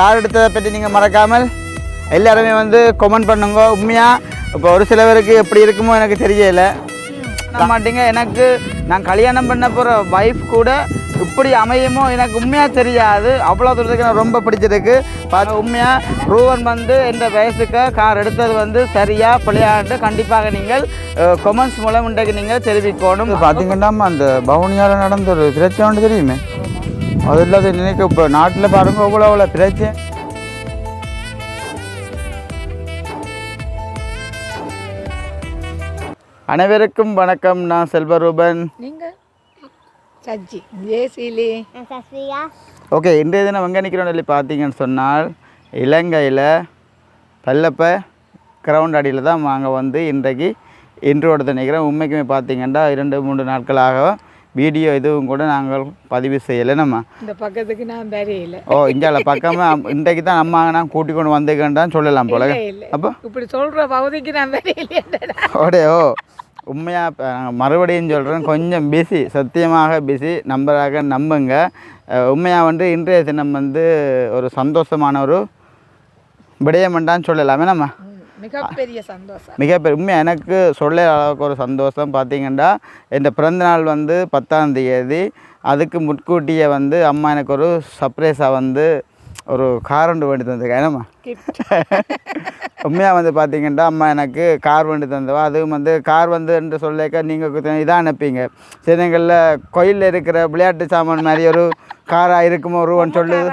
Car எடுத்ததை பற்றி நீங்கள் மறக்காமல் எல்லாருமே வந்து கமெண்ட் பண்ணுங்க. உண்மையாக இப்போ ஒரு சிலவருக்கு எப்படி இருக்குமோ எனக்கு தெரியலை. மாட்டீங்க. எனக்கு நான் கல்யாணம் பண்ண போகிற ஒய்ஃப் கூட இப்படி அமையுமோ எனக்கு உண்மையாக தெரியாது. அவ்வளோ தூரத்துக்கு எனக்கு ரொம்ப பிடிச்சிருக்கு. பாருங்க உண்மையாக ரூவன் வந்து இந்த வயசுக்கு கார் எடுத்தது வந்து சரியாக பிள்ளையாண்டு கண்டிப்பாக நீங்கள் கொமெண்ட்ஸ் மூலம் இன்றைக்கு நீங்கள் தெரிவிக்கணும். பார்த்தீங்கன்னா அந்த பவுனியால் நடந்த ஒரு பிரச்சனை தெரியுமே? தெரியுமே அது இல்லாத நினைக்க இப்போ நாட்டில் பாருங்க அவ்வளோ அவ்வளோ பிரச்சனை. அனைவருக்கும் வணக்கம் நான் செல்வரூபன். ஓகே இன்றைய தினம் எங்கே நிற்கிறோம் சொல்லி பார்த்தீங்கன்னு சொன்னால் இலங்கையில் பல்லப்ப கிரவுண்ட் அடியில் தான் நாங்கள் வந்து இன்றைக்கு இன்ட்ரோடு நிற்கிறோம் உண்மைக்குமே பார்த்தீங்கன்னா இரண்டு மூன்று நாட்களாக வீடியோ எதுவும் கூட நாங்கள் பதிவு செய்யலை. நம்ம இந்த பக்கத்துக்கு நான் வரையில ஓ இந்தியாவில் பக்கமாக இன்றைக்கு தான் நம்ம நான் கூட்டி கொண்டு வந்திருக்கேன்டான்னு சொல்லலாம் போல. அப்போ? இப்படி சொல்ற பகுதிக்கு நான் வரையிலேடா ஓடையோ உண்மையாக மறுபடியும் சொல்கிறேன் கொஞ்சம் பிஸி சத்தியமாக பிஸி நம்பராக நம்புங்க. உண்மையாக வந்து இன்றைய தினம் வந்து ஒரு சந்தோஷமான ஒரு விடயமெண்டான்னு சொல்லலாமே. நம்ம மிகப்பெரிய சந்தோஷம். மிகப்பெரிய உண்மை எனக்கு சொல்ல அளவுக்கு ஒரு சந்தோஷம். பார்த்தீங்கன்னா என் பிறந்தநாள் வந்து பத்தாம் தேதி அதுக்கு முன்கூட்டியே வந்து அம்மா எனக்கு ஒரு சர்ப்ரைஸாக வந்து ஒரு கார் ஒன்று வேண்டி தந்திருக்கேன் என்னம்மா? உண்மையாக வந்து பார்த்தீங்கன்னா அம்மா எனக்கு கார் வண்டி தந்தவா? அதுவும் வந்து கார் வந்து என்று சொல்லிக்க நீங்கள் இதாக அனுப்பிங்க சிலங்களில் கோயிலில் இருக்கிற விளையாட்டு சாமான் மாதிரி ஒரு காராக இருக்குமோ ஒருவன் சொல்லுது.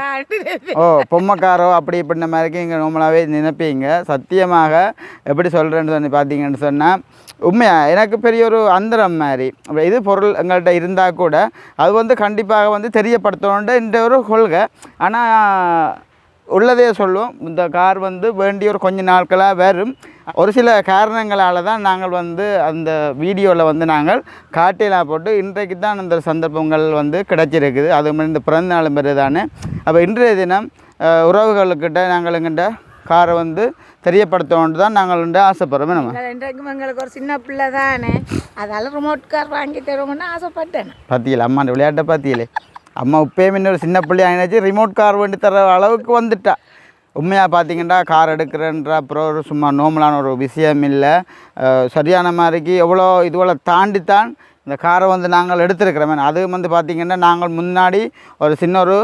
ஓ பொம்மைக்காரோ அப்படி இப்படின மாதிரிக்கு இங்கே நார்மலாகவே நினைப்பீங்க. சத்தியமாக எப்படி சொல்கிறேன்னு சொல்லி பார்த்தீங்கன்னு சொன்னால் உண்மையாக எனக்கு பெரிய ஒரு அந்தரம் மாதிரி. இது பொருள் எங்கள்கிட்ட இருந்தால் கூட அது வந்து கண்டிப்பாக வந்து தெரியப்படுத்தணுன்ற இந்த ஒரு கொள்கை. ஆனால் உள்ளதே சொல்லுவோம் இந்த கார் வந்து வேண்டிய ஒரு கொஞ்ச நாட்களாக வரும். ஒரு சில காரணங்களால் தான் நாங்கள் வந்து அந்த வீடியோவில் வந்து நாங்கள் காட்டிலாம் போட்டு இன்றைக்கு தான் அந்த சந்தர்ப்பங்கள் வந்து கிடச்சிருக்குது. அது மாதிரி இந்த பிறந்த நாள் பெரு தானே அப்போ இன்றைய தினம் உறவுகளுக்கிட்ட நாங்கள் எங்கிட்ட காரை வந்து தெரியப்படுத்தணுன்ட்டு தான் நாங்கள் வந்து ஆசைப்படுறோமே. நம்ம இன்றைக்கும் எங்களுக்கு ஒரு சின்ன பிள்ளை தானே. அதால ரிமோட் கார் வாங்கி தருவோம்னு ஆசைப்பட்டேன். பார்த்தீங்களா அம்மா அந்த விளையாட்டை பார்த்தீங்களே அம்மா இப்போயே இன்னொரு சின்ன பிள்ளையா ஆயினாச்சு ரிமோட் கார் வேண்டி தர அளவுக்கு வந்துட்டா. உண்மையாக பார்த்தீங்கன்னா கார் எடுக்கிறன்ற அப்புறம் ஒரு சும்மா நோமலான ஒரு விஷயம் இல்லை. சரியான மாதிரிக்கு எவ்வளோ இதுவளை தாண்டித்தான் இந்த காரை வந்து நாங்கள் எடுத்திருக்கிறோமே. அது வந்து பார்த்திங்கன்னா நாங்கள் முன்னாடி ஒரு சின்ன ஒரு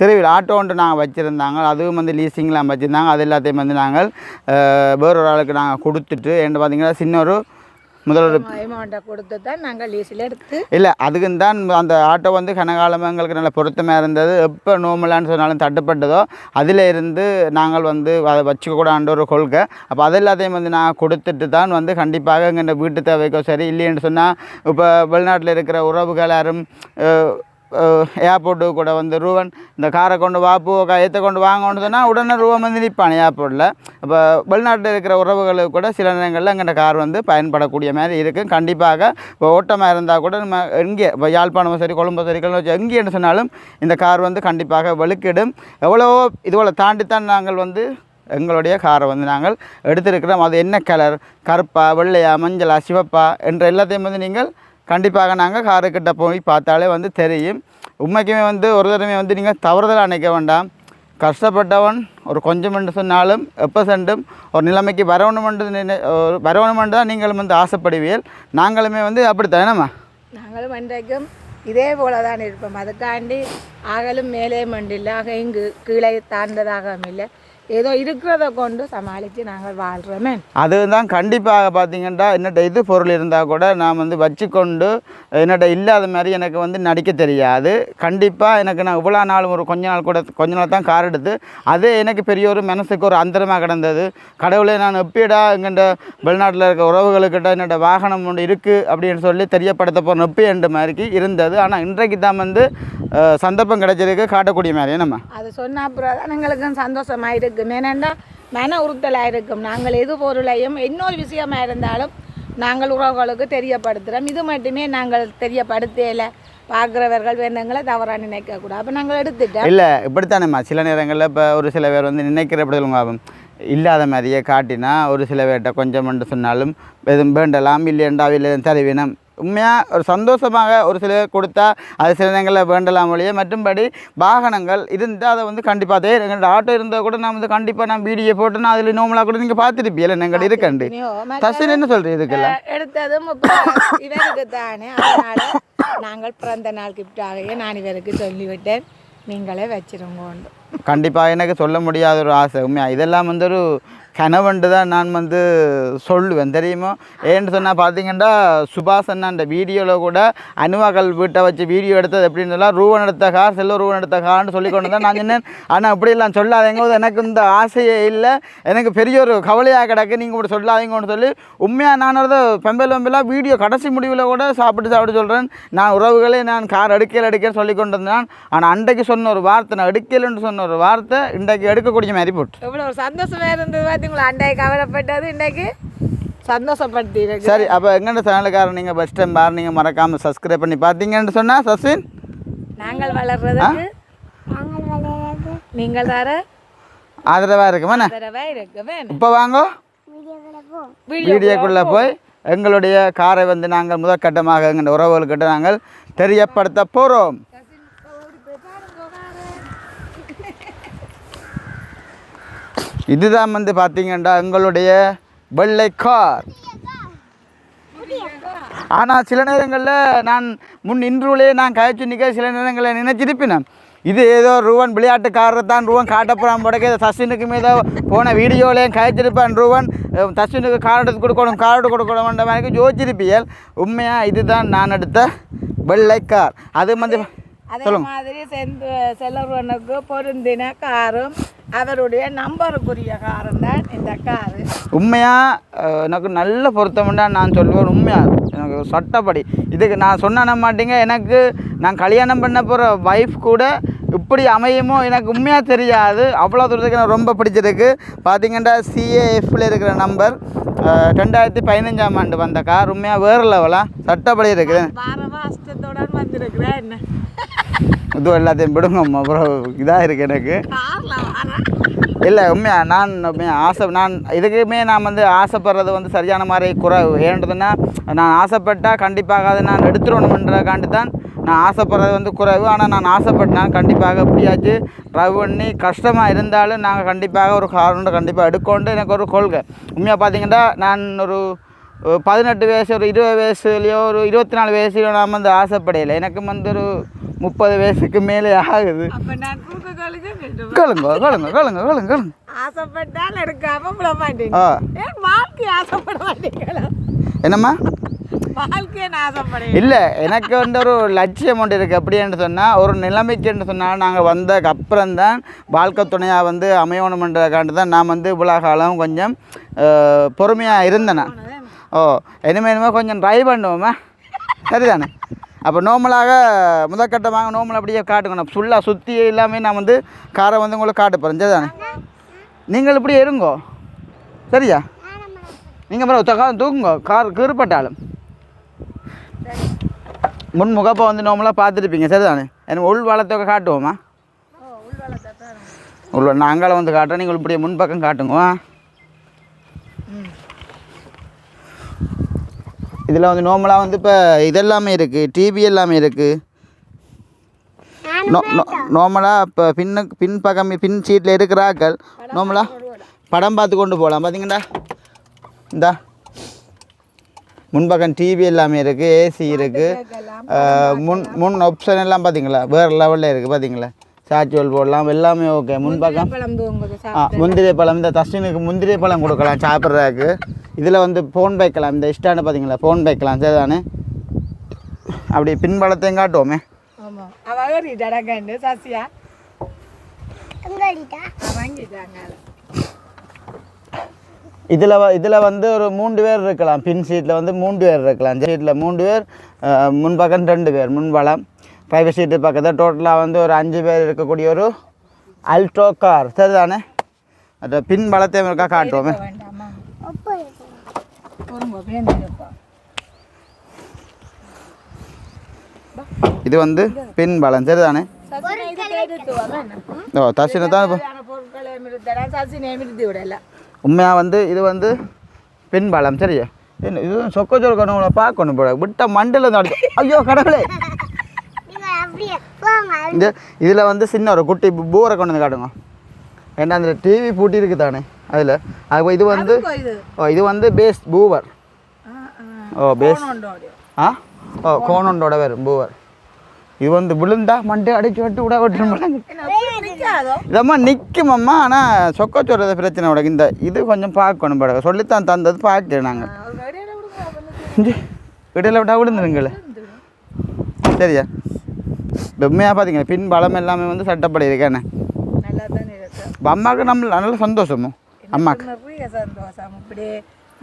திருவிழா ஆட்டோ ஒன்று நாங்கள் வச்சுருந்தாங்க. அதுவும் வந்து லீசிங்லாம் வச்சுருந்தாங்க. அது எல்லாத்தையும் வந்து நாங்கள் வேறொரு ஆளுக்கு நாங்கள் கொடுத்துட்டு என்ன பார்த்தீங்கன்னா சின்ன ஒரு முதல் அமௌண்ட்டை கொடுத்து தான் நாங்கள் லீஸில் எடுத்து இல்லை அதுக்கு தான் அந்த ஆட்டோ வந்து கனகாலமாக எங்களுக்கு நல்ல பொருத்தமாக இருந்தது. எப்போ நோமலான்னு சொன்னாலும் தட்டுப்பட்டதோ அதில் இருந்து நாங்கள் வந்து அதை வச்சுக்கூடான்ற ஒரு கொள்கை. அப்போ அது எல்லாத்தையும் வந்து நான் கொடுத்துட்டு தான் வந்து கண்டிப்பாக எங்கள் வீட்டு தேவைக்கோ சரி இல்லைன்னு சொன்னால் இப்போ வெளிநாட்டில் இருக்கிற உறவுகள் யாரும் ஏர்போர்ட்டு கூட வந்து ரூவன் இந்த காரை கொண்டு வாப்பு பூ ஏற்ற கொண்டு வாங்கன்னு சொன்னால் உடனே ரூவன் வந்து நிற்பான் ஏர்போர்ட்டில் இப்போ வெளிநாட்டில் இருக்கிற உறவுகளுக்கு கூட சில நேரங்களில் எங்கள்கிட்ட கார் வந்து பயன்படக்கூடிய மாதிரி இருக்குது கண்டிப்பாக இப்போ ஓட்டமாக இருந்தால் கூட நம்ம எங்கே இப்போ யாழ்ப்பாணம் சரி கொழும்பு சரி கிளம்பி எங்கேன்னு சொன்னாலும் இந்த கார் வந்து கண்டிப்பாக வெளுக்கிடும் எவ்வளவோ இதுபோல் தாண்டித்தான் நாங்கள் வந்து எங்களுடைய காரை வந்து நாங்கள் எடுத்திருக்கிறோம் அது என்ன கலர் கருப்பா வெள்ளையா மஞ்சளா சிவப்பா என்ற எல்லாத்தையும் வந்து நீங்கள் கண்டிப்பாக நாங்கள் காருக்கிட்ட போய் பார்த்தாலே வந்து தெரியும். உண்மைக்குமே வந்து ஒரு தடவை வந்து நீங்கள் தவறுதலாக நினைக்க வேண்டாம். கஷ்டப்பட்டவன் ஒரு கொஞ்சம் என்று சொன்னாலும் எப்போ சென்றும் ஒரு நிலைமைக்கு வரணுமென்று நினை ஒரு வரணுமென்று தான் நீங்களும் வந்து ஆசைப்படுவீர்கள். நாங்களுமே வந்து அப்படித்தானேம்மா நாங்களும் இன்றைக்கும் இதே போல தான் இருப்போம். அதுக்காண்டி ஆகலும் மேலே மண்டில்லை. ஆக இங்கு கீழே தாழ்ந்ததாகவும் இல்லை. ஏதோ இருக்கிறத கொண்டு சமாளித்து நாங்கள் வாழ்கிறோமே. அதுதான் கண்டிப்பாக பார்த்தீங்கன்னா என்னட்ட இது பொருள் இருந்தால் கூட நான் வந்து வச்சுக்கொண்டு என்னட்ட இல்லாத மாதிரி எனக்கு வந்து நடிக்க தெரியாது. கண்டிப்பாக எனக்கு நான் இவ்வளோ நாள் ஒரு கொஞ்ச நாள் கூட கொஞ்ச நாள் தான் கார் எடுத்து அதே எனக்கு பெரிய ஒரு மனசுக்கு ஒரு அந்தரமாக கிடந்தது. கடவுளே நான் எப்படிடா எங்கள்கிட்ட வெளிநாட்டில் இருக்க உறவுகளுக்கிட்ட என்னோட வாகனம் ஒன்று இருக்குது அப்படின்னு சொல்லி தெரியப்படுத்த போகிற எப்போ என்ற மாதிரி இருந்தது. ஆனால் இன்றைக்கு தான் வந்து சந்தர்ப்பம் கிடைச்சிருக்கு காட்டக்கூடிய மாதிரி. நம்ம அது சொன்ன அப்புறம் எங்களுக்கும் சந்தோஷமாக இருக்கும் ஏனெண்டா மன உறுத்தலாக இருக்கும். நாங்கள் எது பொருளையும் இன்னொரு விஷயமா இருந்தாலும் நாங்கள் உறவுகளுக்கு தெரியப்படுத்துகிறோம் இது மட்டுமே நாங்கள் தெரியப்படுத்தல பார்க்குறவர்கள் வேணுங்களை தவறாக நினைக்கக்கூடாது. அப்போ நாங்கள் எடுத்துட்டோம். இல்லை இப்படித்தானேம்மா. சில நேரங்களில் இப்போ ஒரு சில பேர் வந்து நினைக்கிற எப்படி இல்லாத மாதிரியே காட்டினா ஒரு சில பேர்கிட்ட கொஞ்சம் மட்டும் சொன்னாலும் எதுவும் வேண்டலாம் இல்லையண்டா இல்லை தருவினம். உண்மையாக ஒரு சந்தோஷமாக ஒரு சில கொடுத்தா அது சில நேரங்களில் வேண்டலாம் ஒழிய. மற்றும்படி வாகனங்கள் இருந்தால் அதை வந்து கண்டிப்பாக அதே எங்கள் ஆட்டோ இருந்தால் கூட நான் வந்து கண்டிப்பாக நான் வீடியோ போட்டு நான் அதில் நோமலாக கூட நீங்கள் பார்த்துருப்பீல எங்கள் இருக்கண்டு. தசின் என்ன சொல்கிறீங்க இதுக்கெல்லாம்? எடுத்ததும் இவருக்கு தானே. நாங்கள் பிறந்த நாள் கிஃப்டாகவே நான் இவருக்கு சொல்லிவிட்டேன். நீங்களே வச்சிருங்கோண்டு. கண்டிப்பாக எனக்கு சொல்ல முடியாத ஒரு ஆசை. உண்மையாக இதெல்லாம் வந்து ஒரு கனவுண்டு தான் நான் வந்து சொல்லுவேன். தெரியுமோ? ஏன்னு சொன்னால் பார்த்தீங்கன்னா சுபாஷ் அண்ணா அந்த வீடியோவில் கூட அனுவாக்கள் வீட்டை வச்சு வீடியோ எடுத்தது எப்படின்னு சொல்லலாம் ரூவன் எடுத்த கார் செல்ல ரூவன் எடுத்த கார்னு சொல்லி கொண்டு தான் நான் சொன்னேன் ஆனால் அப்படிலாம் சொல்லாதீங்க போது எனக்கு இந்த ஆசையே இல்லை. எனக்கு பெரிய ஒரு கவலையாக கிடக்கு. நீங்கள் கூட சொல்லாதீங்கன்னு சொல்லி உண்மையாக நான் அதை பெம்பல் பெம்பலாக வீடியோ கடைசி முடிவில் கூட சாப்பிட்டு சாப்பிட்டு சொல்கிறேன் நான் உறவுகளே நான் கார் எடுக்கல எடுக்கல சொல்லி கொண்டு வந்தேன் ஆனால் அன்றைக்கு சொன்ன ஒரு வார்த்தை நான் எடுக்கலன்னு சொன்ன ஒரு வார்த்தை இன்றைக்கு எடுக்கக்கூடிய மாதிரி போட்டு. எவ்வளோ ஒரு சந்தோஷமாக இருந்தது பார்த்தீங்களா அண்டையை கவலைப்பட்டது இன்னைக்கு சந்தோஷப்படுத்தி சரி அப்போ எங்கள்ட சேனலுக்காரன் நீங்கள் ஃபஸ்ட் டைம் பாரு நீங்கள் மறக்காமல் சப்ஸ்கிரைப் பண்ணி பார்த்தீங்கன்னு சொன்னால் சசின்? நாங்கள் வளர்றதுக்கு நீங்கள் தர ஆதரவாக இருக்குமாண்ணே ஆதரவா இருக்க வேணும் இப்போ வாங்கோ. வீடியோக்குள்ளே போய் எங்களுடைய காரை வந்து நாங்கள் முதற்கட்டமாக எங்கள் உறவுகள்கிட்ட நாங்கள் தெரியப்படுத்த போகிறோம் இதுதான் வந்து பார்த்தீங்கன்னா எங்களுடைய வெள்ளை கார். ஆனால் சில நேரங்களில் நான் முன் இன்றுலே நான் கழிச்சு நிற்க சில நேரங்களில் நினைச்சிருப்பினேன். இது ஏதோ ரூவன் விளையாட்டுக்காரர் தான் ரூவன் காட்டப்புறம் போடக்க ஏதோ தஸ்வினுக்கு மீதோ போன வீடியோலையும் கழிச்சிருப்பான் ரூவன். தஸ்வினுக்கு கார் எடுத்து கொடுக்கணும் கார் எடுத்து கொடுக்கணும்ன்ற மாதிரி யோசிச்சிருப்பியல். உண்மையாக இதுதான் நான் எடுத்த வெள்ளை கார். அது வந்து சொல்லுங்க. மாதிரி செந்து செல்லவனுக்கு பொருந்தின காரும் அவருடைய நம்பருக்குரிய காரம் தான் இந்த காரு. உண்மையாக எனக்கு நல்ல பொருத்தம்டா நான் சொல்லுவேன் உண்மையாக எனக்கு சட்டப்படி. இதுக்கு நான் சொன்ன மாட்டீங்க எனக்கு நான் கல்யாணம் பண்ண போகிற ஒய்ஃப் கூட இப்படி அமையுமோ எனக்கு உண்மையாக தெரியாது. அவ்வளோ தூரத்துக்கு எனக்கு ரொம்ப பிடிச்சிருக்கு. பார்த்தீங்கன்னா சிஏஎஃப்ல இருக்கிற நம்பர் ரெண்டாயிரத்தி பதினஞ்சாம் ஆண்டு வந்த கார் உண்மையாக வேறு லெவலாக சட்டப்படி இருக்குது. இது எல்லாத்தையும் விடுங்க அப்புறம் இதாக இருக்குது எனக்கு. இல்லை உண்மையா நான் உண்மையா ஆசை நான் இதுக்குமே நான் வந்து ஆசைப்படுறது வந்து சரியான மாதிரி குறைவு. ஏன்றதுன்னா நான் ஆசைப்பட்டால் கண்டிப்பாக அதை நான் எடுத்துடணுன்றக்காண்டி தான் நான் ஆசைப்படுறது வந்து குறைவு. ஆனால் நான் ஆசைப்பட்டேன். கண்டிப்பாக எப்படியாச்சு ட்ரைவ் பண்ணி கஷ்டமாக இருந்தாலும் நாங்கள் கண்டிப்பாக ஒரு காரணம் கண்டிப்பாக எடுக்கொண்டு எனக்கு ஒரு கொள்கை. உண்மையாக பார்த்தீங்கன்னா நான் ஒரு பதினெட்டு வயசு ஒரு இருபது வயசுலையோ ஒரு இருபத்தி நாலு வயசுலையோ நான் வந்து ஆசைப்படையில. எனக்கு வந்து ஒரு முப்பது வயசுக்கு மேலே ஆகுது. கேளுங்க கேளுங்க கேளுங்க கேளுங்க கேளுங்க ஆசைப்பட்டால் எடுக்காம விட மாட்டேங்க ஆ. ஏன் வாழ்க்கை ஆசைப்பட மாட்டீங்களா என்னம்மா? இல்லை எனக்கு வந்து ஒரு லட்சியம் ஒன்று இருக்குது அப்படின்னு சொன்னால் ஒரு நிலைமைக்குன்னு சொன்னால் நாங்கள் வந்ததுக்கு அப்புறம் தான் வாழ்க்கை துணையாக வந்து அமையணுமன்றதுக்காண்டி தான் நான் வந்து இவ்வளோ காலம் கொஞ்சம் பொறுமையாக இருந்தேன். ஓ இனிமே இனிமேல் கொஞ்சம் ட்ரை பண்ணுவோமா? சரிதானே? அப்போ நோமலாக முதற்கட்டமாக நோமல் அப்படியே காட்டுக்கணும் ஃபுல்லாக சுற்றி எல்லாமே நான் வந்து காரை வந்து உங்களுக்கு காட்ட போகிறேன் சரிதானே? நீங்கள் இப்படி இருங்கோ. சரியா? நீங்கள் அப்புறம் தூக்குங்க கார் கீறுப்பட்டாலும் முன் முகப்பை வந்து நார்மலாக பார்த்துருப்பீங்க சரிதானே? எனக்கு உள் வளத்தை காட்டுவோமா உள்ள நாங்களும் வந்து காட்டுறோம் நீங்கள் இப்படியே முன்பக்கம் காட்டுங்க. இதில் வந்து நார்மலாக வந்து இப்போ இதெல்லாமே இருக்குது டிவி எல்லாமே இருக்குது நார்மலாக இப்போ பின்னுக்கு பின் பக்கம் பின் சீட்டில் இருக்கிறாக்கள் நார்மலாக படம் பார்த்து கொண்டு போகலாம். பார்த்தீங்கடா இந்தா. முன்பக்கம் டிவி எல்லாமே இருக்குது ஏசி இருக்குது முன் முன் ஆப்ஷன் எல்லாம் பார்த்தீங்களா வேறு லெவலில் இருக்குது பார்த்தீங்களா சாச்சுவல் போடலாம் எல்லாமே ஓகே முன்பக்கம் ஆ முந்திரி பழம். இந்த தஸ்டினுக்கு முந்திரி பழம் கொடுக்கலாம் சாப்பிட்றதுக்கு. இதில் வந்து ஃபோன் வைக்கலாம். இந்த ஸ்டாண்டு பார்த்தீங்களா ஃபோன் வைக்கலாம். சரிதானே? அப்படி பின்பழத்தையும் காட்டுவோமே. ஆமா. அவ ஏறிட்டாடாக்கண்டு சசியா வாங்கிட்டாங்க. இதில் வ இதில் வந்து ஒரு மூன்று பேர் இருக்கலாம். பின் சீட்டில் வந்து மூன்று பேர் இருக்கலாம். சீட்டில் மூன்று பேர் முன்பக்கம் ரெண்டு பேர் முன்பலம் டிரைவர் சீட்டு பக்கத்தில் டோட்டலாக வந்து ஒரு அஞ்சு பேர் இருக்கக்கூடிய ஒரு அல்ட்ரோ கார் சரிதானே? அந்த பின் பலத்தையும் இருக்கா காட்டுவோமே. இது வந்து பின் பலம் சரிதானே? ஓ தர்ஷினை தான் உண்மையாக வந்து இது வந்து பின் பலம் சரியா? என்ன இது சொக்கச்சோறு கனவுல பார்க்கணும் போல. விட்ட மண்டல தான் அடிச்சு. ஐயோ கடவுளே. இந்த இதில் வந்து சின்ன ஒரு குட்டி பூரை கொண்டு வந்து காட்டுங்க. ஏன்னா அந்த டிவி பூட்டி இருக்கு தானே அதில். அது இது வந்து ஓ இது வந்து பேஸ் பூவர். ஆ, ஆ. ஓ பேஸ். ஆ? ஓ கோணண்டோட வரும் பூவர். இது வந்து விழுந்தா மண்டை அடிச்சு விட்டு விட விட்டுரும் இதம்மா நிற்கும் அம்மா ஆனால் சொக்கச்சோறது பிரச்சனை உனக்கு. இந்த இது கொஞ்சம் பார்க்கணும் பட சொல்லித்தான் தந்தது பார்க்கல நாங்கள் இடையில விட்டா விழுந்துருங்களே. சரியா? உண்மையாக பார்த்தீங்க பின் பலம் எல்லாமே வந்து சட்டப்படி இருக்கானே. அம்மாவுக்கு நம்ம நல்ல சந்தோஷமோ? அம்மாக்கு? நிறைய சந்தோஷம். இப்படி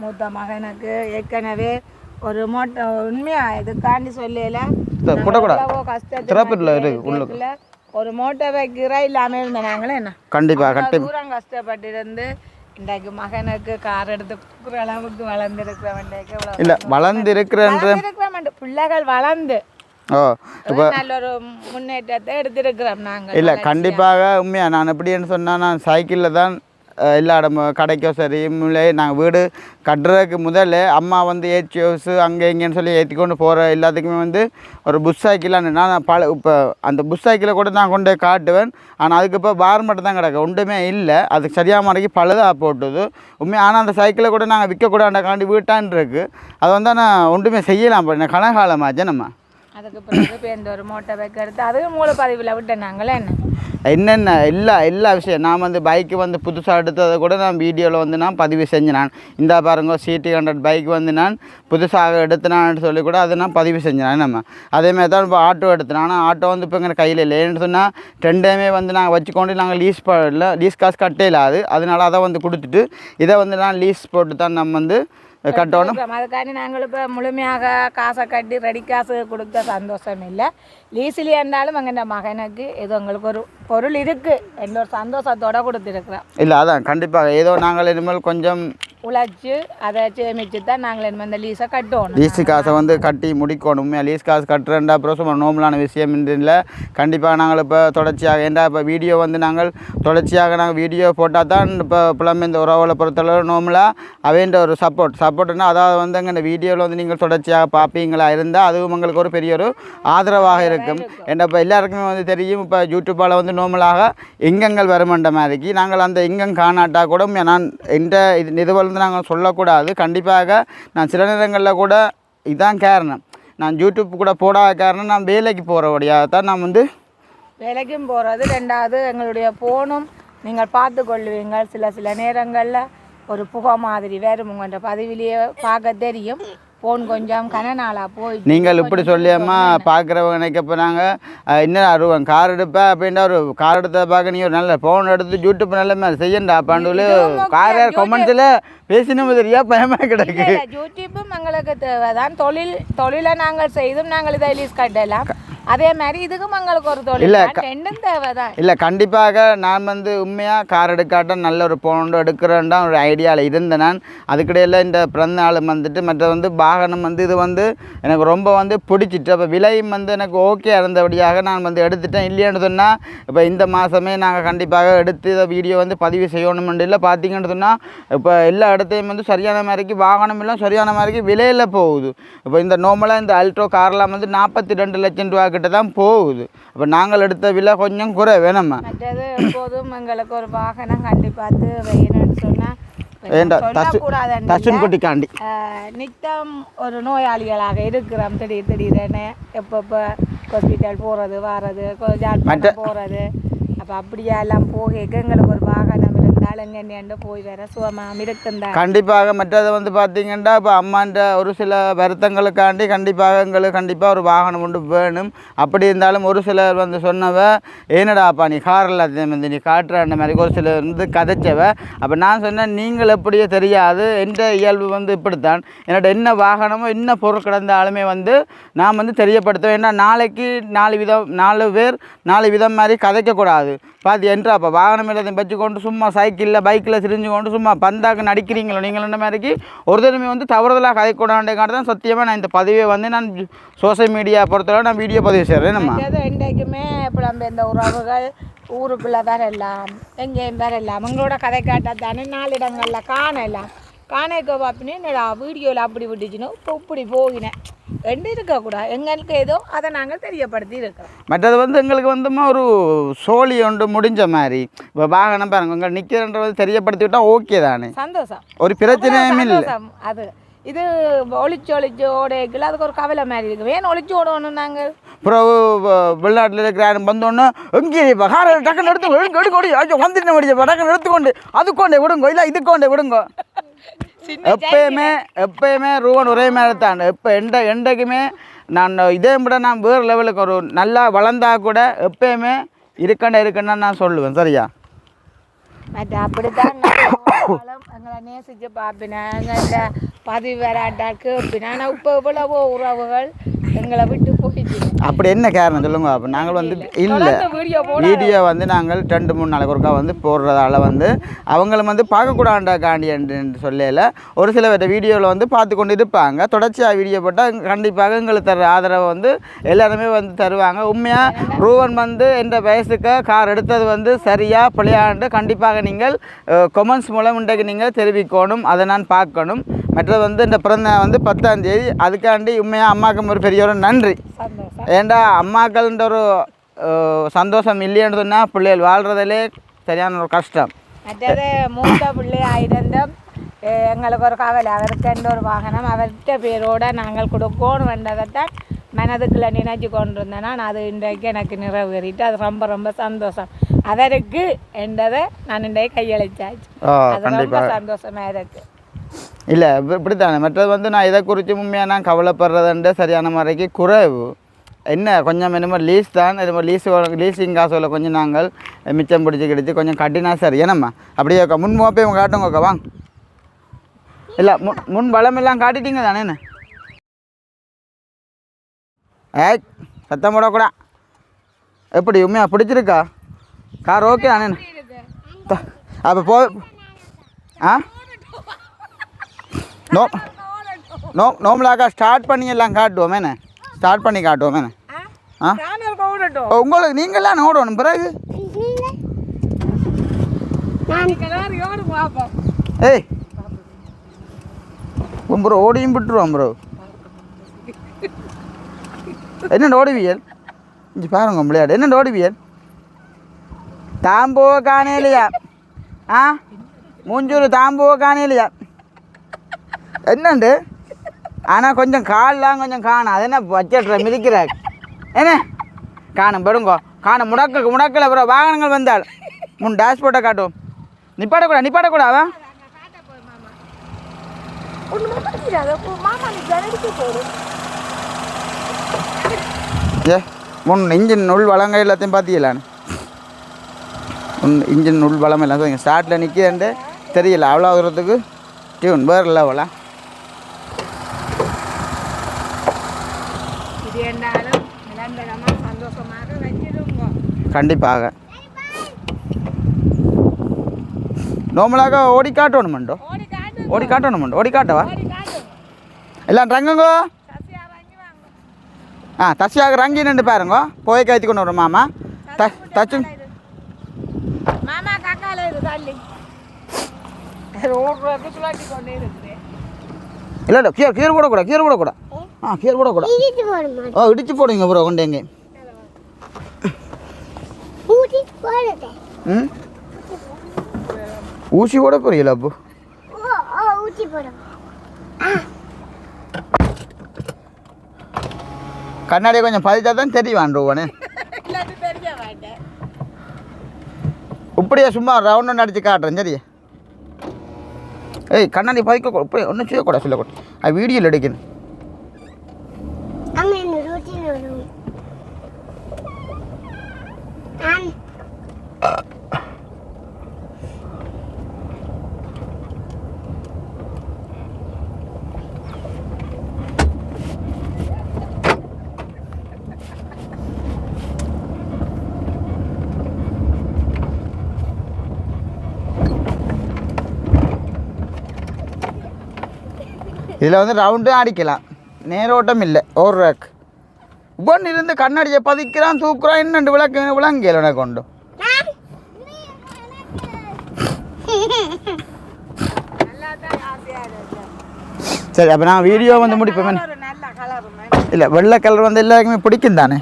மூத்த மகனுக்கு ஏற்கனவே ஒரு மோட்டை உண்மையா? இதுக்காண்டி சொல்லல. கஷ்டத்துல திறப்பில் இருக்கு. உள்ள கேட்கல. ஒரு மோட்டை வைக்கிற இல்லாம இருந்த நாங்களே என்ன கண்டிப்பாக கட்டி தூரம் கஷ்டப்பட்டு இருந்து இன்றைக்கு மகனுக்கு கார் எடுத்து கொடுக்குற அளவுக்கு வளர்ந்துருக்கிறவன் இல்லை வளர்ந்து இருக்கிறன்ற வளர்ந்துருக்கிறவன் பிள்ளைகள் வளர்ந்து ஓ இப்போ நல்ல ஒரு முன்னேற்றத்தை எடுத்திருக்கிறோம் நாங்கள். இல்லை கண்டிப்பாக உண்மையாக நான் எப்படின்னு சொன்னால் நான் சைக்கிளில் தான் எல்லா இடம் கடைக்கோ சரி இல்லை நாங்கள் வீடு கட்டுறதுக்கு முதல்ல அம்மா வந்து ஏற்றி ஹவுஸு அங்கே இங்கேன்னு சொல்லி ஏற்றி கொண்டு போகிற எல்லாத்துக்குமே வந்து ஒரு புஷ் சைக்கிளாக நான் பல இப்போ அந்த புஷ் சைக்கிளை கூட நான் கொண்டு போய் காட்டுவேன். ஆனால் அதுக்கு இப்போ பார் மட்டும் தான் கிடக்கு ஒன்றுமே இல்லை. அது சரியாக முறைக்கு பழுதாக போட்டுது. உண்மையாக ஆனால் அந்த சைக்கிளை கூட நாங்கள் விற்கக்கூடாண்டாக்காண்டி வீட்டான் இருக்குது அது வந்து நான் ஒன்றுமே செய்யலாம் பண்ண கனகாலமாச்சு நம்ம? அதுக்கு பிறகு இப்போ இந்த ஒரு மோட்டை பைக் எடுத்து அதுவும் மூலப்பதிவில் விட்டேன் நாங்களே என்ன? என்னென்ன எல்லா எல்லா விஷயம். நான் வந்து பைக்கு வந்து புதுசாக எடுத்ததை கூட நான் வீடியோவில் வந்து நான் பதிவு செஞ்சேன் நான் இந்த பாருங்க சிடி ஹண்ட்ரட் பைக் வந்து நான் புதுசாக எடுத்தினான்னு சொல்லி கூட அதை நான் பதிவு செஞ்சேன் நம்ம அதேமாதிரி தான் இப்போ ஆட்டோ எடுத்தேன். ஆனால் ஆட்டோ வந்து இப்போ எங்கள் கையில் இல்லை. ஏன்னு சொன்னால் ரெண்டையுமே வந்து நாங்கள் வச்சுக்கொண்டு நாங்கள் லீஸ் பண்ணல லீஸ் காசு கட்டே இல்லாது அதனால அதை வந்து கொடுத்துட்டு இதை வந்து நான் லீஸ் போட்டு தான் நம்ம வந்து கட்டணும். அதுக்காண்டி நாங்கள் இப்போ முழுமையாக காசை கட்டி ரெடி காசு கொடுத்த சந்தோஷம் இல்லை லீசிலி இருந்தாலும் எங்கள் மகனுக்கு இது எங்களுக்கு ஒரு பொருள் இருக்குது எந்த ஒரு சந்தோஷத்தோட கொடுத்துருக்குறோம் இல்லை அதான் கண்டிப்பாக ஏதோ நாங்கள் இனிமேல் கொஞ்சம் உழைச்சி அதை சேமிச்சு தான் நாங்கள் இனிமேல் இந்த லீஸை கட்டணும். லீஸு காசை வந்து கட்டி முடிக்கணும். லீஸ் காசு கட்டுறேன்டா அப்புறம் சும்மா நோமலான விஷயம் இல்லை. கண்டிப்பாக நாங்கள் இப்போ தொடர்ச்சியாக ஏன்டா இப்போ வீடியோ வந்து நாங்கள் தொடர்ச்சியாக நாங்கள் வீடியோ போட்டால் தான் இப்போ புலம்பு இந்த உறவுகளை பொறுத்தளவு நோமலாக அவேண்ட ஒரு சப்போர்ட் சப்போர்ட்னா அதாவது வந்து அங்கே இந்த வீடியோவில் வந்து நீங்கள் தொடர்ச்சியாக பார்ப்பீங்களா இருந்தால் அதுவும் உங்களுக்கு ஒரு பெரிய ஒரு ஆதரவாக இருக்கும். ஏன்னா இப்போ எல்லாருக்குமே வந்து தெரியும் இப்போ யூடியூப்பால் வந்து நோமலாக எங்கெங்கள் வருமன்ற மாதிரிக்கு நாங்கள் அந்த எங்கெங் காணாட்டா கூட நான் இந்த இது இது வந்து நாங்கள் சொல்லக்கூடாது. கண்டிப்பாக நான் சில நேரங்களில் கூட இதுதான் காரணம். நான் யூடியூப் கூட போடாத காரணம் நான் வேலைக்கு போகிறபடியாக தான் நான் வந்து வேலைக்கும் போகிறது ரெண்டாவது எங்களுடைய ஃபோனும் நீங்கள் பார்த்து கொள்வீங்கள். சில சில நேரங்களில் ஒரு புகை மாதிரி வேறு உங்கள்கிட்ட பதிவிலேயே பார்க்க தெரியும். ஃபோன் கொஞ்சம் கன நாளாக போய் நீங்கள் இப்படி சொல்லியம்மா பார்க்குறவங்க நினைக்க போகிறாங்க இன்னும் அருவன் கார் எடுப்பேன் அப்படின்ட்டு ஒரு கார் எடுத்த பார்க்க நீ ஒரு நல்ல ஃபோன் எடுத்து யூடியூப் நல்ல செய்யண்டா பாண்டுல. கார் கொமெண்ட்ஸில் பேசினோம் தெரியா பயமாக கிடக்கு. யூடியூப்பும் எங்களுக்கு தேவைதான். தொழில் தொழிலை நாங்கள் செய்தும் நாங்கள் இதை ரிலீஸ் கட்டலாம். அதே மாதிரி இதுக்கும் எங்களுக்கு ஒரு தொழில் இல்ல. ரெண்டும் தேவைதான். இல்லை கண்டிப்பாக நான் வந்து உண்மையாக கார் எடுக்காட்ட நல்ல ஒரு போன் எடுக்கிறேன்டா ஒரு ஐடியாவில் இருந்தேன் நான். அதுக்கிடையில் இந்த பிறந்த நாள் வந்துட்டு மற்ற வந்து வாகனம் வந்து இது வந்து எனக்கு ரொம்ப வந்து பிடிச்சிட்டு அப்போ விலையும் வந்து எனக்கு ஓகே இருந்தபடியாக நான் வந்து எடுத்துட்டேன். இல்லைன்னு சொன்னால் இப்போ இந்த மாதமே நாங்கள் கண்டிப்பாக எடுத்து இதை வீடியோ வந்து பதிவு செய்யணும்னு இல்லை. பார்த்தீங்கன்னு சொன்னால் இப்போ எல்லா இடத்தையும் வந்து சரியான மாதிரிக்கு வாகனம் எல்லாம் சரியான மாதிரிக்கு விலையில் போகுது. இப்போ இந்த நார்மலாக இந்த அல்ட்ரோ கார்லாம் வந்து நாற்பத்தி ரெண்டு லட்சம் ரூபா கிட்ட தான் போகுது. அப்போ நாங்கள் எடுத்த விலை கொஞ்சம் குறை வேணுமா மற்றது எப்போதும் எங்களுக்கு ஒரு வாகனம் கண்டி பார்த்து வையணும்னு சொன்னால் நித்தம் ஒரு நோயாளிகளாக இருக்கிறோம். திடீர் திடீரென எப்பப்போ ஹாஸ்பிட்டல் போகிறது வாரது ஜாழ்ப்பாணம் போகிறது அப்போ அப்படியே எல்லாம் போக எங்களுக்கு ஒரு வாகனம் போய் வர சுகமாக இருக்குந்தான் கண்டிப்பாக மற்றது வந்து பார்த்தீங்கன்னா இப்போ அம்மான்ற ஒரு சில வருத்தங்களுக்காண்டி கண்டிப்பாக எங்களுக்கு கண்டிப்பாக ஒரு வாகனம் ஒன்று வேணும். அப்படி இருந்தாலும் ஒரு சிலர் வந்து சொன்னவ ஏனடாப்பா நீ காரில் வந்து நீ காட்டுற மாதிரி ஒரு சிலர் வந்து கதைச்சவ. அப்போ நான் சொன்னேன் நீங்கள் எப்படியோ தெரியாது. எந்த இயல்பு வந்து இப்படித்தான். என்னோட என்ன வாகனமோ என்ன பொருள் கிடந்தாலுமே வந்து நான் வந்து தெரியப்படுத்துவேன் ஏன்னா நாளைக்கு நாலு விதம் நாலு பேர் நாலு விதம் மாதிரி கதைக்கக்கூடாது. பார்த்து என்றா அப்போ. வாகனம் எல்லாத்தையும் வச்சுக்கொண்டு சும்மா சைக்கிளில் பைக்கில் சிரிஞ்சு கொண்டு சும்மா பந்தாக்கு நடிக்கிறீங்களோ நீங்கள் என்ன மாதிரிக்கு? ஒரு தடவை வந்து தவறுதலாக கதைக்கூடாண்டேக்காட்டு தான் சத்தியமாக நான் இந்த பதிவை வந்து நான் சோசியல் மீடியா பொறுத்தவரை நான் வீடியோ பதிவு செய்கிறேன் நம்ம எப்படி நம்ம இந்த உறவுகள் ஊருக்குள்ளே வரலாம் எங்கேயும் வரலாம் உங்களோட கதை காட்டத்தானே நாளிடங்களில் காணலாம். காணேக்க பார்ப்பினே என்னடா வீடியோவில் அப்படி விட்டுச்சுனோ இப்போ இப்படி போகினேன். ரெண்டு இருக்கக்கூடாது எங்களுக்கு ஏதோ அதை நாங்கள் தெரியப்படுத்தி இருக்கிறோம். மற்றது வந்து எங்களுக்கு வந்துமா ஒரு சோழி ஒன்று முடிஞ்ச மாதிரி. இப்போ வாகனம் பாருங்க உங்கள் நிற்கிறன்றது தெரியப்படுத்தி விட்டால் ஓகே தானே? சந்தோஷம். ஒரு பிரச்சனையும் இல்லை. அது இது ஒளிச்சு ஒளிச்சு ஓடைக்குள்ள அதுக்கு ஒரு கவலை மாதிரி இருக்கு. ஏன் ஒளிச்சு ஓடணும் நாங்கள்? அப்புறம் வெளிநாட்டில் இருக்கிற வந்தோன்னே எங்கே இப்போ காரை டக்குன்னு எடுத்து எடுக்க ஐயோ வந்துட்டு முடிஞ்ச டக்குன்னு எடுத்துக்கொண்டு அதுக்கொண்டே விடுங்க இல்லை இதுக்கொண்டே விடுங்க. எப்பயுமே எப்பயுமே ரூவன் ஒரே மாதிரி தான் எப்போ எந்த எண்டைக்குமே நான் இதே விட நான் வேறு லெவலுக்கு ஒரு நல்லா வளர்ந்தா கூட எப்பயுமே இருக்கண்ட இருக்கண்ட நான் சொல்லுவேன். சரியா? மற்ற அப்படித்தான் எங்களை நேசிச்சு பார்ப்பினா எங்கள்கிட்ட பதிவு வராட்டா கேட்பினா ஆனால் இப்போ இவ்வளவோ உறவுகள் எங்களை விட்டு அப்படி என்ன காரணம் சொல்லுங்க அப்போ நாங்கள் வந்து இல்லை. வீடியோ வந்து நாங்கள் ரெண்டு மூணு நாளைக்கு ஒருக்கா வந்து போடுறதால வந்து அவங்களும் வந்து பார்க்கக்கூடாண்டா காண்டி என்று சொல்லல. ஒரு சில வீடியோவில் வந்து பார்த்து கொண்டு இருப்பாங்க. தொடர்ச்சியாக வீடியோ போட்டால் கண்டிப்பாக எங்களுக்கு தர ஆதரவை வந்து எல்லாருமே வந்து தருவாங்க. உண்மையாக ரூவன் வந்து எந்த வயசுக்கு கார் எடுத்தது வந்து சரியாக பிள்ளையாண்டு கண்டிப்பாக நீங்கள் கொமெண்ட்ஸ் மூலம் இன்றைக்கு நீங்கள் தெரிவிக்கணும். அதை நான் பார்க்கணும். மற்றது வந்து இந்த பிறந்த வந்து பத்தாம் தேதி. அதுக்காண்டி உண்மையாக அம்மாவுக்கு ஒரு பெரிய ஒரு நன்றி. ஏண்டா அம்மாக்கள்ன்ற ஒரு சந்தோஷம் இல்லைன்னு சொன்னால் பிள்ளைகள் வாழ்கிறதுலே சரியான ஒரு கஷ்டம். மற்றது மூத்த அஹ், எங்களுக்கு ஒரு கவலை அவருக்கென்ற ஒரு வாகனம் அவர்கிட்ட பேரோட நாங்கள் கொடுக்கணும் வேண்டதைத்தான் மனதுக்குள்ள நினைச்சு கொண்டு இருந்தேன் நான் அது இன்றைக்கு எனக்கு நிறைவேறிட்டு அது ரொம்ப ரொம்ப சந்தோஷம். அவருக்கு என்றதை நான் இன்றைக்கு கையளிச்சாச்சு. அது ரொம்ப கண்டிப்பாக சந்தோஷமா இருக்கு. இல்லை இப்படித்தானே. மற்றது வந்து நான் இதை குறித்து உண்மையாக நான் கவலைப்படுறதுன்ற சரியான முறைக்கு குறைவு. என்ன கொஞ்சம் என்னமோ லீஸ் தான் என்னமோ லீஸ் லீஸிங் காசுல கொஞ்சம் நாங்கள் மிச்சம் பிடிச்சி கிடைச்சி கொஞ்சம் கட்டினா சரி. என்னம்மா? அப்படியே அக்கா முன் மோப்பையும் காட்டுங்க அக்கா வாங்க. இல்லை முன் முன் பலமெல்லாம் காட்டிட்டீங்க தானே என்ன? ஏய் சத்தம் போடக்கூடா. எப்படி உண்மையாக பிடிச்சிருக்கா? கார் ஓகே தானே அப்போ போ ஆ? நோ நோ நோம்பலாக்கா ஸ்டார்ட் பண்ணி எல்லாம் காட்டுவோம் என்ன? ஸ்டார்ட் பண்ணி காட்டுவோம் என்ன? ஆ? உங்களுக்கு நீங்களாம் ஓடணும் பிறகு? ஏய். ப்ரோ ஓடியும் விட்டுருவோம் ப்ரோ என்ன ஓடுவியல்? இங்கே பாருங்க விளையாடு. என்ன ஓடுவியல்? தாம்போ காணலையா? ஆ? மூஞ்சூர் தாம்போ காணலையா? என்னண்டு? ஆனால் கொஞ்சம் கால்லாம் கொஞ்சம் காணும். அது என்ன வச்சிட்ற மிதிக்கிற? என்ன? காணும் படுங்கோ. காணும் முடக்க முடக்கல அப்புறம் வாகனங்கள் வந்தால். டேஷ் டேஷ்போர்ட்டை காட்டும். நிப்பாடக்கூடா நிப்பாடக்கூடா அவன்? ஏ உன் இன்ஜின் உள் வளங்க எல்லாத்தையும் பார்த்தீங்களான்னு உன் இன்ஜின் உள் வளம் எல்லாம் ஸ்டார்ட்டில் நிற்கிறேன்ட்டு தெரியல அவ்வளோ தூரத்துக்கு டியூன் வேறு லெவலாக இது என்றாலும் நிரந்தரமாக சந்தோஷமாக வச்சிருங்க கண்டிப்பாக. நார்மலாக ஓடி காட்டணுமெண்டோ ஓடி காட்டு. ஓடி காட்டணுமெண்டோ ஓடி காட்டவா? எல்லாம் ரங்குங்கோ சசியா வாங்கி வாங்க. ஆ தச்சியாக ரங்கி நின்று பாருங்க. போய் கைத்து கொண்டு வரும் மாமா. த தச்சு. இல்லை இல்லை கீரை கீரை போடக்கூடாது கீரை போடக்கூடாது. ஆ கீரை போடக்கூடாது. ஓ இடிச்சு போடுங்க ப்ரோ கொண்டு எங்க ம்? ஊசி போட புரியல அப்போ? கண்ணாடியை கொஞ்சம் பதிச்சா தான் தெரியும் ரூபானே இப்படியே சும்மா ரவுண்ட் ஒன்று அடித்து காட்டுறேன் சரியா? ஏய் கண்ணாடி பதிக்க இப்படி ஒன்றும் செய்யக்கூடாது சொல்லக்கூடாது. வீடியோவில் எடுக்கணும் இதில் வந்து ரவுண்டும் அடிக்கலாம். நேரோட்டம் இல்லை. ஒரு ரேக் உபன் இருந்து கண்ணாடியை பதிக்கிறான் தூக்குறான் இன்னண்டு விளக்கு விளங்கியல் எனக்கு கொண்டு. சரி அப்போ நான் வீடியோ வந்து கலர் இல்லை வெள்ளை கலர் வந்து எல்லாருக்குமே பிடிக்கும் தானே?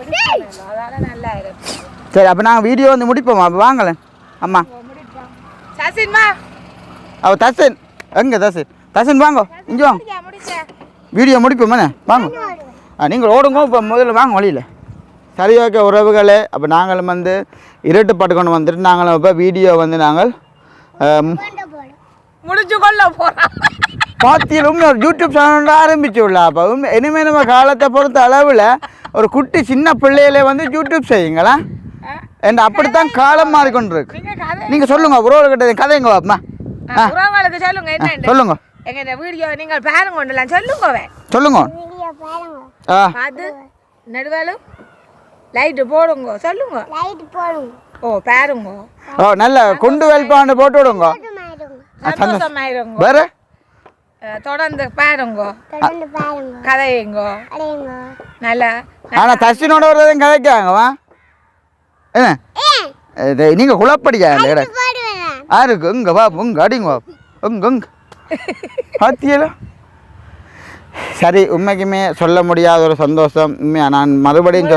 சரி அப்போ நாங்கள் வீடியோ வந்து முடிப்போமா? அப்போ வாங்களேன். அம்மா. முடிப்போம். சசின்மா அவ தசன். எங்கே தசன்? தசன் வாங்க. இங்கே வாங்க வீடியோ முடிப்போமே வாங்க. ஆ நீங்கள் ஓடுங்க இப்போ முதல்ல வாங்க வழியில். சரி ஓகே உறவுகளே அப்போ நாங்களும் வந்து இருட்டு பாட்டு கொண்டு வந்துட்டு நாங்களும் இப்போ வீடியோ வந்து நாங்கள் முடிச்சு கொள்ள பாத்தியில் உண்மை ஒரு யூடியூப் சேனல் ஆரம்பிச்சு விடல அப்போ இனிமேல் நம்ம காலத்தை பொறுத்த அளவில் ஒரு குட்டி சின்ன பிள்ளையிலே வந்து யூடியூப் செய்யுங்களா? and அப்படித்தான் காலம் மாறிக்கொண்டிருக்கு. நீங்க கதை நீங்கள் சொல்லுங்க உறவு கிட்ட கதைங்க வாப்பா சொல்லுங்க. எங்க இந்த வீடியோ நீங்கள் பாருங்க கொண்டுலாம் சொல்லுங்க சொல்லுங்க அது நடுவாலும் லைட்டு போடுங்க சொல்லுங்க லைட் போடுங்க ஓ பாருங்க ஓ நல்ல குண்டு வெல்பாண்டு போட்டு விடுங்க சந்தோஷமாயிருங்க வேற தொடர்ந்து பாருங்க தொடர்ந்து பாருங்க கதையுங்க நல்லா ஆனால் தஸ்டினோட வரதையும் கதைக்காங்க வா என்ன இடம் போடுவேன் யாருக்கு இங்கே வா உங்க அடிங்க வா உங்க உங்க பாத்தியலா? சரி உண்மைக்குமே சொல்ல முடியாத ஒரு சந்தோஷம். உண்மையா நான் மறுபடியும்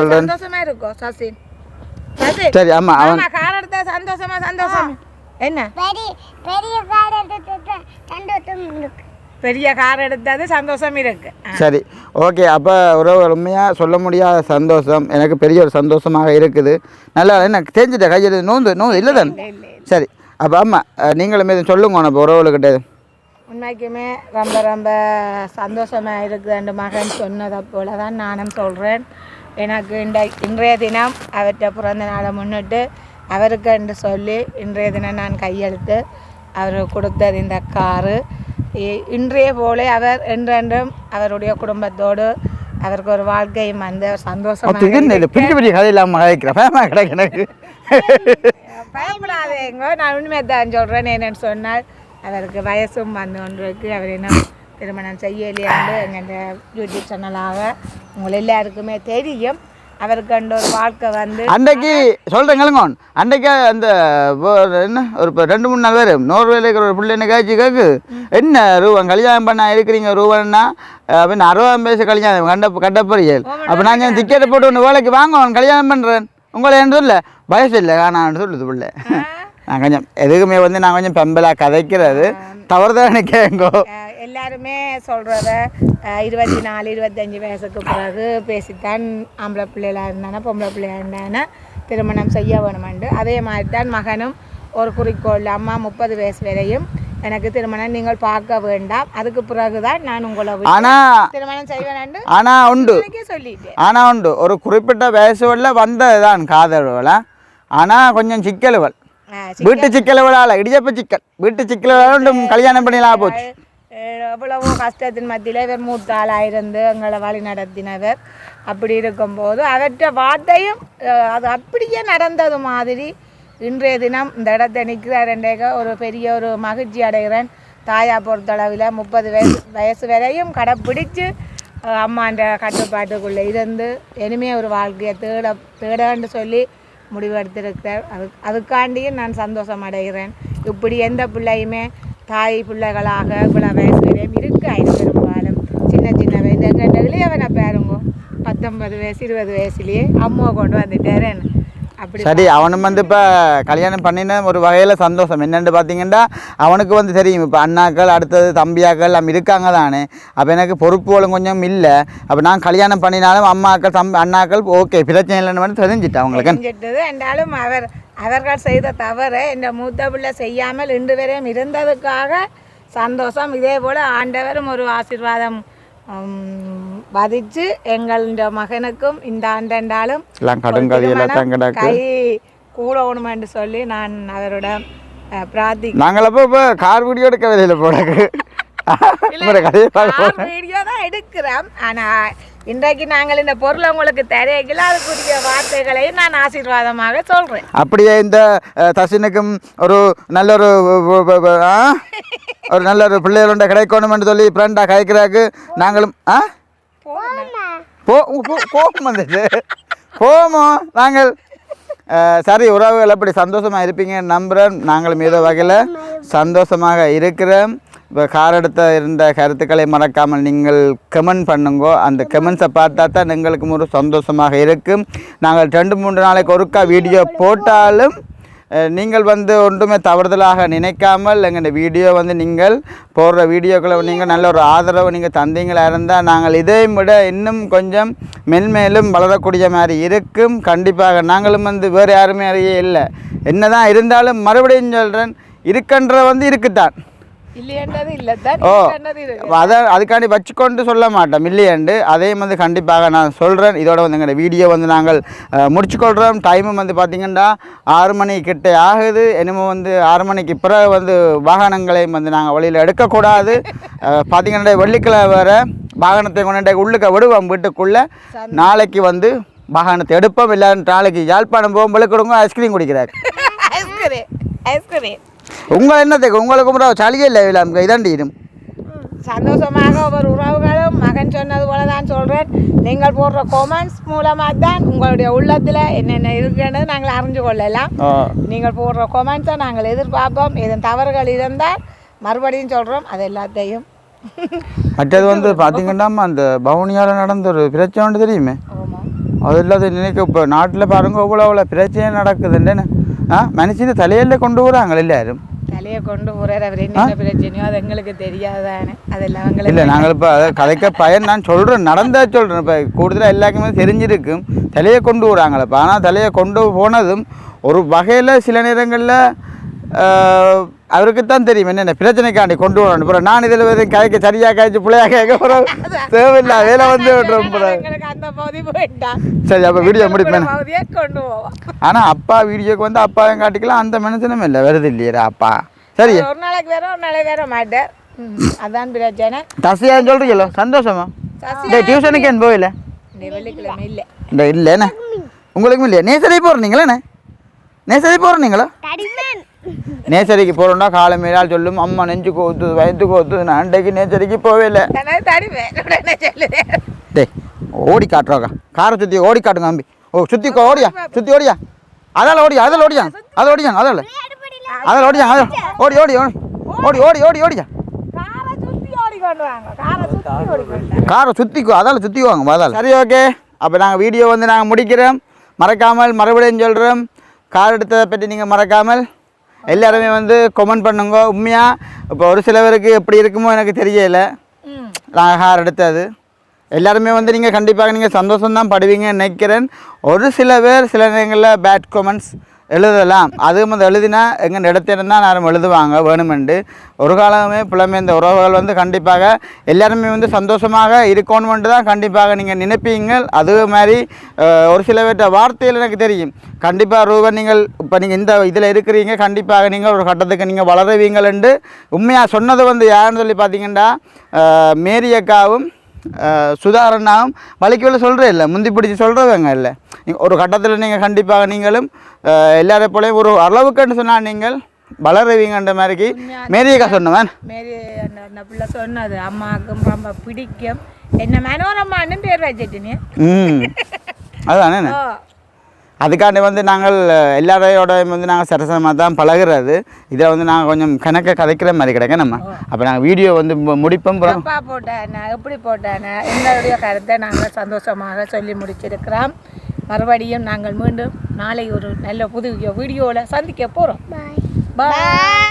சசின் சரி அவன் ஆமா கார் எடுத்தா சந்தோஷமா சந்தோஷம். என்ன? பெரிய பெரிய கார் எடுத்து சந்தோஷம் இருக்கு. பெரிய கார் எடுத்தது சந்தோஷம் இருக்கு. சரி ஓகே அப்போ உறவு உண்மையாக சொல்ல முடியாத சந்தோஷம். எனக்கு பெரிய ஒரு சந்தோஷமாக இருக்குது. நல்லா என்ன தெரிஞ்சுட்ட கையில் நோந்து நோந்து இல்லை தானே? சரி அப்போ ஆமாம் நீங்களும் எதுவும் சொல்லுங்க நம்ம உறவுகிட்ட உண்மைக்குமே ரொம்ப ரொம்ப சந்தோஷமா இருக்குது அந்த மகன் சொன்னதை போல தான் நானும் சொல்கிறேன் எனக்கு இந்த இன்றைய தினம் அவர்கிட்ட பிறந்த நாளை முன்னிட்டு அவருக்கு என்று சொல்லி இன்றைய தினம் நான் கையெழுத்து அவர் கொடுத்தது இந்த காரு. இன்றைய போல அவர் என்றென்றும் அவருடைய குடும்பத்தோடு அவருக்கு ஒரு வாழ்க்கையும் வந்து சந்தோஷமாக இது பெரிய பெரிய கதை இல்லாமல் கதைக்கிறேன் பயமாக கிடக்கு எனக்கு பயப்படாதேங்க நான் உண்மையை தான் சொல்கிறேன் என்னன்னு சொன்னால் அவருக்கு வயசும் வந்து ஒன்றுக்கு அவர் என்ன திருமணம் செய்யலையாண்டு எங்கள் யூடியூப் சேனலாக உங்கள் எல்லாருக்குமே தெரியும். அவருக்கு அந்த ஒரு வாழ்க்கை வந்து அன்றைக்கு சொல்கிறேன் கேளுங்க அன்றைக்கு அந்த என்ன ஒரு ரெண்டு மூணு நாள் பேர் நோர்வேல இருக்கிற ஒரு பிள்ளை என்ன காய்ச்சி கேக்கு? என்ன ரூபன் கல்யாணம் பண்ண இருக்கிறீங்க ரூபன்னா? அப்படின்னு அறுபதாம் வயசு கல்யாணம் கண்ட கட்டப்பறியல் அப்போ நான் என் டிக்கெட்டை போட்டு ஒன்று வேலைக்கு வாங்க கல்யாணம் பண்ணுறேன் உங்களை என்ன சொல்ல? வயசு இல்லை காணான்னு சொல்லுது பிள்ளை. நான் கொஞ்சம் எதுக்குமே வந்து நான் கொஞ்சம் பெம்பலாக கதைக்கிறது. தவறுதான் கேங்கோ அஹ், எல்லாருமே சொல்கிறத இருபத்தி நாலு இருபத்தஞ்சி வயசுக்கு பிறகு பேசித்தான் ஆம்பளை பிள்ளைகளாக இருந்தானா பொம்பளை பிள்ளையாக இருந்தானா திருமணம் செய்ய வேணுமெண்டு அதே மாதிரி தான் மகனும் ஒரு குறிக்கோள் அம்மா முப்பது வயசு வரையும் எனக்கு திருமணம் நீங்கள் பார்க்க வேண்டாம். அதுக்கு பிறகு தான் நான் உங்களை ஆனால் திருமணம் செய்வேன் ஆனால் உண்டு. சொல்லிட்டேன். ஆனால் உண்டு. ஒரு குறிப்பிட்ட வயசுகளில் வந்தது தான் காதல்வள ஆனால் கொஞ்சம் சிக்கலுவல் வீட்டு சிக்கலுவலால் இடியப்ப சிக்கல் வீட்டு சிக்கலுவலால் உண்டு கல்யாணம் பண்ணிலாம் போச்சு. எவ்வளவோ கஷ்டத்தின் மத்தியில் இவர் மூத்த ஆளாக இருந்து எங்களை வழி நடத்தினவர். அப்படி இருக்கும்போது அவற்ற வார்த்தையும் அது அப்படியே நடந்தது மாதிரி இன்றைய தினம் இந்த இடத்த நிற்கிறார் ஒரு பெரிய ஒரு மகிழ்ச்சி அடைகிறேன். தாயா பொறுத்தளவில் முப்பது வயசு வயசு வரையும் கடைப்பிடிச்சு அம்மான்ற கட்டுப்பாட்டுக்குள்ளே இருந்து இனிமே ஒரு வாழ்க்கையை தேட தேடன்னு சொல்லி முடிவெடுத்திருக்கிறார் அது அதுக்காண்டியும் நான் சந்தோஷம் அடைகிறேன். இப்படி எந்த பிள்ளையுமே தாய் பிள்ளைகளாக இவ்வளோ வயசு வரையும் இருக்கு ஐந்து பெரும்பாலும் சின்ன சின்ன வயசு எங்கள் இளையவனை பாருங்க பத்தொன்பது வயசு இருபது வயசுலேயே அம்மா கொண்டு வந்துட்டாரேன்னு சரி அவனும் வந்து இப்போ கல்யாணம் பண்ணின ஒரு வகையில் சந்தோஷம். என்னென்னு பார்த்தீங்கன்னா அவனுக்கு வந்து தெரியும் இப்போ அண்ணாக்கள் அடுத்தது தம்பியாக்கள் எல்லாம் இருக்காங்க தானே. அப்போ எனக்கு பொறுப்புகளும் கொஞ்சம் இல்லை. அப்போ நான் கல்யாணம் பண்ணினாலும் அம்மாக்கள் தம்பி அண்ணாக்கள் ஓகே பிரச்சனை இல்லைன்னு வந்து தெரிஞ்சுட்டு அவங்களுக்கு என்றாலும் அவர் அவர்கள் செய்த தவறை இந்த மூத்த பிள்ளை செய்யாமல் இன்று வரையும் இருந்ததுக்காக சந்தோஷம். இதே போல் ஆண்டவரும் ஒரு ஆசீர்வாதம் வதிச்சு எங்கள் இந்த மகனுக்கும் இந்த கிடக்கு கை கூடணுமென்று சொல்லி நான் அவரிடம் அஹ், பிரார்த்தி நாங்கள் அப்போ இப்போ கார் வீடியோ எடுக்க வெளியில் போனக்கு. வீடியோ தான் எடுக்கிறோம் ஆனால் இன்றைக்கு நாங்கள் இந்த பொருளை உங்களுக்கு தரையில அதுக்குரிய வார்த்தைகளையும் நான் ஆசீர்வாதமாக சொல்கிறேன் அப்படியே இந்த தசினுக்கும் ஒரு நல்ல ஒரு? ஒரு நல்ல ஒரு பிள்ளைகளோட கிடைக்கணும்னு சொல்லி ஃப்ரெண்டாக கதைக்கிறாக்கு நாங்களும் ஆ? போ கோபம் வந்துச்சு போமோ நாங்கள் சரி உறவுகள் அப்படி சந்தோஷமாக இருப்பீங்கன்னு நம்புகிறேன் நாங்களும் ஏதோ வகையில் சந்தோஷமாக இருக்கிறோம். இப்போ கார் எடுத்த இருந்த கருத்துக்களை மறக்காமல் நீங்கள் கமெண்ட் பண்ணுங்கோ. அந்த கமெண்ட்ஸை பார்த்தா தான் எங்களுக்கு ஒரு சந்தோஷமாக இருக்கும். நாங்கள் ரெண்டு மூன்று நாளைக்கு ஒருக்கா வீடியோ போட்டாலும் நீங்கள் வந்து ஒன்றுமே தவறுதலாக நினைக்காமல் எங்கள் வீடியோ வந்து நீங்கள் போடுற வீடியோக்களை நீங்கள் நல்ல ஒரு ஆதரவு நீங்கள் தந்தீங்களா இருந்தால் நாங்கள் இதையும் விட இன்னும் கொஞ்சம் மென்மேலும் வளரக்கூடிய மாதிரி இருக்கும். கண்டிப்பாக நாங்களும் வந்து வேறு யாருமே அறிய இல்லை. என்னதான் இருந்தாலும் மறுபடியும் சொல்கிறேன் இருக்கின்ற வந்து இருக்குத்தான். தான் ஓ அதை அதுக்காண்டி வச்சுக்கொண்டு சொல்ல மாட்டோம். இல்லையண்டு அதையும் வந்து கண்டிப்பாக நான் சொல்கிறேன் இதோட வந்து எங்களோட வீடியோ வந்து நாங்கள் முடிச்சுக்கொள்கிறோம் டைமும் வந்து பார்த்திங்கன்னா ஆறு மணி கிட்ட ஆகுது. என்னமோ வந்து ஆறு மணிக்கு பிறகு வந்து வாகனங்களையும் வந்து நாங்கள் வழியில் எடுக்கக்கூடாது. பார்த்திங்கன்னா வெள்ளிக்கிழமை வேறு வாகனத்தை கொண்டு உள்ளுக்க விடுவோம். வீட்டுக்குள்ளே நாளைக்கு வந்து வாகனத்தை எடுப்போம். இல்லை நாளைக்கு யாழ்ப்பாணம் போகும்போது கொடுங்க ice cream குடிக்கிறார். Ice cream ice cream. உங்களை என்னத்துக்கு? உங்களுக்கு கூட சளியே இல்லை இல்லை இதாண்டி இரும் சந்தோஷமாக ஒவ்வொரு உறவுகளும் மகன் சொன்னது போல தான் சொல்கிறேன் நீங்கள் போடுற கொமெண்ட்ஸ் மூலமாக தான் உங்களுடைய உள்ளத்தில் என்னென்ன இருக்குன்னு நாங்கள் அறிஞ்சு கொள்ளலாம். நீங்கள் போடுற கொமெண்ட்ஸை நாங்கள் எதிர்பார்ப்போம். எதுவும் தவறுகள் இருந்தால் மறுபடியும் சொல்கிறோம் அது எல்லாத்தையும். மற்றது வந்து பார்த்தீங்கன்னா அந்த பவுனியால் நடந்த ஒரு பிரச்சனை தெரியுமே? அது இல்லாத நினைக்க இப்போ நாட்டில் பாருங்க அவ்வளோ அவ்வளோ பிரச்சனை நடக்குதுன்னு மனுஷன் தலையில கொண்டு வராங்க எல்லாரும் தலையை கொண்டு போகிறார் அவர் என்னென்ன பிரச்சனையோ அது எங்களுக்கு தெரியாதானே அதெல்லாம் இல்லை எங்களுக்கு நாங்கள் இப்போ அதை கதைக்க பயன் நான் சொல்கிறேன் நடந்தா சொல்கிறேன் இப்போ கூடுதலாக எல்லாருக்குமே தெரிஞ்சிருக்கும் தலையை கொண்டு வராங்களப்ப ஆனால் தலையை கொண்டு போனதும் ஒரு வகையில் சில நேரங்களில் அவருக்கு தான் தெரியும் என்னென்ன பிரச்சனைக்காண்டி கொண்டு வரணும் அப்புறம் நான் இதில் வந்து கதைக்க சரியாக காய்ச்சி பிள்ளையா கேட்க போகிறோம் தேவையில்லை வேலை வந்து சரி அப்போ வீடியோ முடிப்பேன். பகுதியை கொண்டு போவோம். ஆனால் அப்பா வீடியோக்கு வந்து அப்பாவையும் காட்டிக்கலாம் அந்த மனுஷனும் இல்லை. வருது இல்லையா அப்பா. சரி. ஒரு நாளைக்கு வேற ஒரு நாளைக்கு வேற மாட்டார் அதான் பிரச்சனை. தசையான்னு சொல்கிறீங்களோ சந்தோஷமா? டியூஷனுக்கு ஏன் போகல. இந்த வெள்ளிக்கிழமை இல்லை. இல்லைண்ணே உங்களுக்கும் இல்லையா? நேசரி போகிறீங்களேண்ணே நேசரி போகிறீங்களா நேசரிக்கு போகிறோம்னா காலை மேலால் சொல்லும் அம்மா நெஞ்சு கோத்து வயிற்று கோத்து நான் அன்றைக்கு நேசரிக்கு போவே இல்லை டேய் ஓடி காட்டுறோக்கா காரை சுற்றி ஓடி காட்டுங்க அம்பி ஓ சுற்றி ஓடியா? சுற்றி ஓடியா? அதால் ஓடியா? அதில் ஓடியா? அதில் ஓடியாங்க அதில்? அதில் ஓடியாங்க அதில்? ஓடி ஓடி ஓடி. ஓடி ஓடி ஓடி ஓடியா? காரை சுற்றி சுற்றி வாங்க. சுற்றிக்கோ அதால் சுற்றிக்குவாங்க அதால் சரி ஓகே. அப்போ நாங்கள் வீடியோ வந்து நாங்கள் முடிக்கிறோம். மறக்காமல் மறுபடியும் சொல்கிறோம் கார் எடுத்ததை பற்றி நீங்கள் மறக்காமல் எல்லாருமே வந்து கமெண்ட் பண்ணுங்க. உண்மையாக இப்போ ஒரு சிலவருக்கு எப்படி இருக்குமோ எனக்கு தெரியல. நான் கார் எடுத்தது எல்லாருமே வந்து நீங்கள் கண்டிப்பாக நீங்கள் சந்தோஷம்தான் படுவீங்கன்னு நினைக்கிறேன். ஒரு சில பேர் சில நேரங்களில் பேட் கமெண்ட்ஸ் எழுதலாம். அதுவும் அந்த எழுதினா எங்கள் தான் யாரும் எழுதுவாங்க வேணுமெண்டு ஒரு காலமே பிள்ளைமை இந்த உறவுகள் வந்து கண்டிப்பாக எல்லாருமே வந்து சந்தோஷமாக இருக்கணுமென்று தான் கண்டிப்பாக நீங்கள் நினைப்பீங்க அது மாதிரி ஒரு சில பேர்ட்ட வார்த்தையில் எனக்கு தெரியும். கண்டிப்பாக ரூபன் நீங்கள் இப்போ நீங்கள் இந்த இதில் இருக்கிறீங்க கண்டிப்பாக நீங்கள் ஒரு கட்டத்துக்கு நீங்கள் வளருவீங்களென்று உண்மையாக சொன்னது வந்து யாருன்னு சொல்லி பார்த்தீங்கன்னா மேரி அக்காவும் சுதாரணாவும் வலிக்கு சொல்கிறே இல்லை முந்தி பிடிச்சி சொல்கிறவங்க இல்லை. ஒரு கட்டத்தில் நீங்கள் கண்டிப்பாக நீங்களும் எல்லாரை போலயும் ஒரு அளவுக்குன்னு சொன்னால் நீங்கள் வளருவீங்கன்ற மாதிரிக்கு மேரியக்கா சொன்னவன் பிள்ளை சொன்னது அம்மாவுக்கும் ரொம்ப பிடிக்கும். என்ன மனோரமான்னு பேர் வச்சுட்டுனே. ம். அதுதானே அதுக்காண்டி வந்து நாங்கள் அஹ், எல்லாரையோட வந்து நாங்கள் சரசமாக தான் பழகுறது. இதில் வந்து நாங்கள் கொஞ்சம் கணக்க கதைக்கிற மாதிரி கிடைக்க நம்ம. அப்போ நாங்கள் வீடியோ வந்து முடிப்போம். எப்பா போட்டானே? எப்படி போட்டானே? எங்களுடைய கருத்தை நாங்கள் சந்தோஷமாக சொல்லி முடிச்சிருக்கிறோம். மறுபடியும் நாங்கள் மீண்டும் நாளை ஒரு நல்ல புது வீடியோவில் சந்திக்க போகிறோம். பாய் பாய்